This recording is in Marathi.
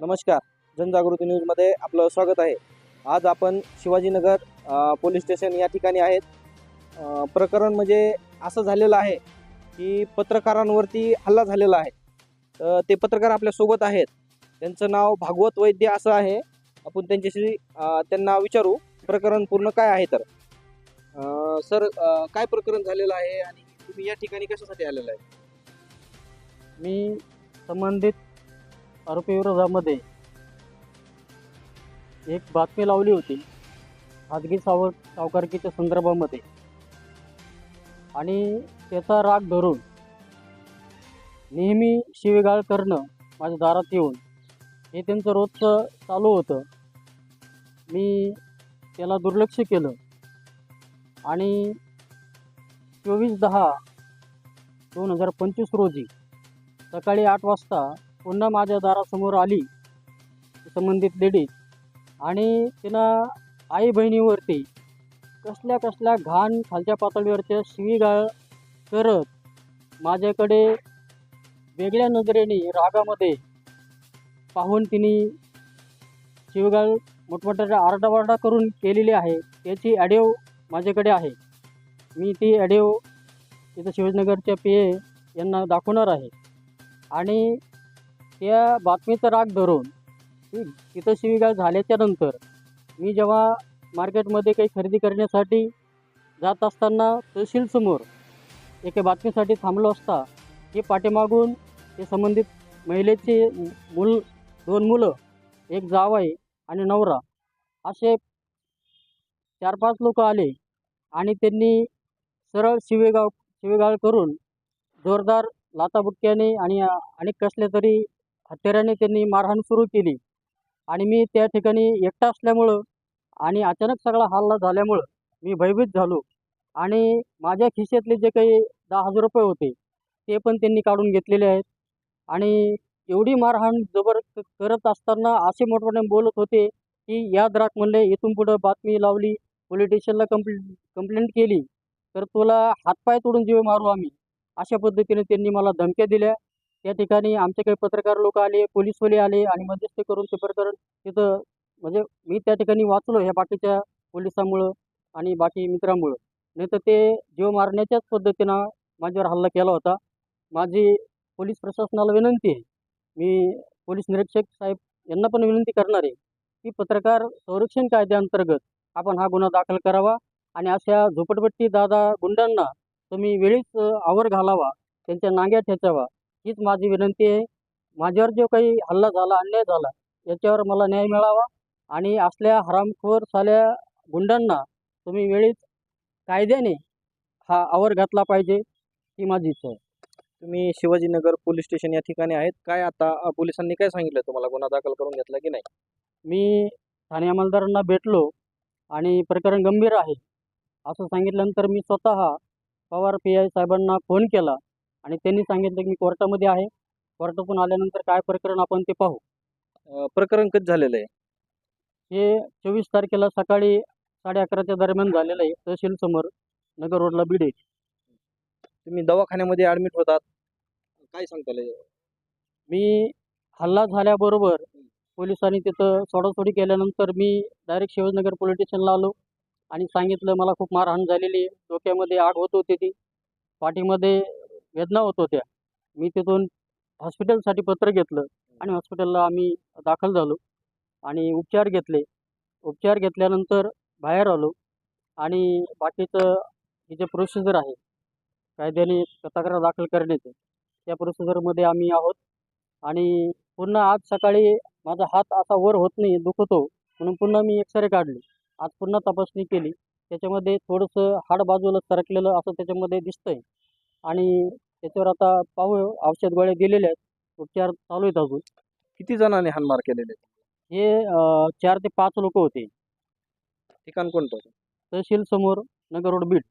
नमस्कार. जनजागृती न्यूजमध्ये आपलं स्वागत आहे. आज आपण शिवाजीनगर पोलीस स्टेशन या ठिकाणी आहेत. प्रकरण म्हणजे असं झालेलं आहे की पत्रकारांवरती हल्ला झालेला आहे. तर ते पत्रकार आपल्यासोबत आहेत. त्यांचं नाव भागवत वैद्य असं आहे. आपण त्यांच्याशी त्यांना विचारू प्रकरण पूर्ण काय आहे तर. सर काय प्रकरण झालेलं आहे आणि तुम्ही या ठिकाणी कशासाठी आलेलं आहे? मी संबंधित आरोपी विरोधामध्ये एक बातमी लावली होती. खाजगी साव सावकारकीच्या संदर्भामध्ये. आणि त्याचा राग धरून नेहमी शिवेगाळ करणं माझ्या दारात येऊन हे त्यांचं रोजचं चालू होतं. मी त्याला दुर्लक्ष केलं. आणि चोवीस दहा दोन हजार पंचवीस रोजी सकाळी आठ वाजता पुन्हा माझ्या दारासमोर आली. संबंधित लेडीज. आणि तिनं आई बहिणीवरती कसल्या कसल्या घाण खालच्या पातळीवरच्या शिवीगाळ करत माझ्याकडे वेगळ्या नजरेने रागामध्ये पाहून तिने शिवीगाळ मोठमोठ्या आरडाओरडा करून केलेली आहे. त्याची ॲडिओ माझ्याकडे आहे. मी ती ॲडिओ तिथं शिवाजीनगरच्या पी ए यांना दाखवणार आहे. आणि त्या बातमीचा राग धरून तिथं शिवीगाळ झाल्याच्यानंतर मी जेव्हा मार्केटमध्ये काही खरेदी करण्यासाठी जात असताना तहसीलसमोर एका बातमीसाठी थांबलो असता हे पाठीमागून ते संबंधित महिलेचे मूल दोन मुलं एक जावाई आणि नवरा असे चार पाच लोक आले आणि त्यांनी सरळ शिवेगाव शिवेगाळ करून जोरदार लाताबुक्क्याने आणि अनेक कसल्या तरी हत्याराने त्यांनी मारहाण सुरू केली. आणि मी त्या ठिकाणी एकटा असल्यामुळं आणि अचानक सगळा हल्ला झाल्यामुळं मी भयभीत झालो. आणि माझ्या खिशातले जे काही दहा हजार रुपये होते ते पण त्यांनी काढून घेतलेले आहेत. आणि एवढी मारहाण जबर करत असताना असे मोठमोठ्याने बोलत होते की याद राख म्हणले इथून पुढं बातमी लावली पोलीस स्टेशनला कंप्ले कंप्लेंट केली तर तुला हातपाय तोडून जीव मारू आम्ही. अशा पद्धतीने त्यांनी मला धमक्या दिल्या. त्या ठिकाणी आमच्याकडे पत्रकार लोक आले पोलीसवाले आले आणि मध्यस्थी करून ते प्रकरण तिथं म्हणजे मी त्या ठिकाणी वाचलो ह्या बाकीच्या पोलिसामुळं आणि बाकी मित्रांमुळं. नाही तर ते जीव मारण्याच्याच पद्धतीनं माझ्यावर हल्ला केला होता. माझी पोलीस प्रशासनाला विनंती आहे. मी पोलीस निरीक्षक साहेब यांना पण विनंती करणार आहे की पत्रकार संरक्षण कायद्याअंतर्गत आपण हा गुन्हा दाखल करावा आणि अशा झोपडपट्टी दादा गुंडांना तुम्ही वेळीच आवर घालावा त्यांच्या नांग्या ठेचावा हीच माझी विनंती आहे. माझ्यावर जो काही हल्ला झाला अन्याय झाला याच्यावर मला न्याय मिळावा आणि असल्या हरामखोर साल्या गुंडांना तुम्ही वेळीच कायद्याने हा आवर घातला पाहिजे ही माझी इच्छा आहे. तुम्ही शिवाजीनगर पोलीस स्टेशन या ठिकाणी आहेत काय आता? पोलिसांनी काय सांगितलं? तुम्हाला गुन्हा दाखल करून घेतला की नाही? मी ठाणे अंमलदारांना भेटलो आणि प्रकरण गंभीर आहे. असं सांगितल्यानंतर मी स्वतः पवार पी आय साहेबांना फोन केला. आणि त्यांनी सांगितलं की मी कोर्टामध्ये आहे. कोर्टातून आल्यानंतर काय प्रकरण आपण ते पाहू. अ, प्रकरण कधी झालेलं आहे? हे चोवीस तारखेला सकाळी साडे अकराच्या दरम्यान झालेलं आहे. तहसील समोर नगर रोडला बिडे तुम्ही दवाखान्यामध्ये ऍडमिट होतात. काय सांगताल हे? मी हल्ला झाल्याबरोबर पोलिसांनी तिथं सोडासोडी केल्यानंतर मी डायरेक्ट शिवाजीनगर पोलीस स्टेशनला आलो आणि सांगितलं मला खूप मारहाण झालेली आहे. डोक्यामध्ये आग होत होती ती. पाठीमध्ये वेदना होत होत्या. मी तिथून हॉस्पिटलसाठी पत्र घेतलं आणि हॉस्पिटलला आम्ही दाखल झालो आणि उपचार घेतले. उपचार घेतल्यानंतर बाहेर आलो आणि बाकीचं ही जे प्रोसिजर आहे कायद्याने तक्रार दाखल करण्याचे त्या प्रोसिजरमध्ये आम्ही आहोत. आणि पुन्हा आज सकाळी माझा हात असा वर होत नाही दुखतो म्हणून पुन्हा मी एक्सरे काढले. आज पुन्हा तपासणी केली. त्याच्यामध्ये थोडंसं हाड बाजूला सरकलेलं असं त्याच्यामध्ये दिसतंय. आणि त्याच्यावर आता पाहू औषध गोळ्या दिलेल्या आहेत. उपचार चालू आहेत अजून. किती जणांनी हानमार केलेले हे अं, चार ते पाच लोक होते. ठिकाण कोणतं? तहसील समोर नगर रोड बीड.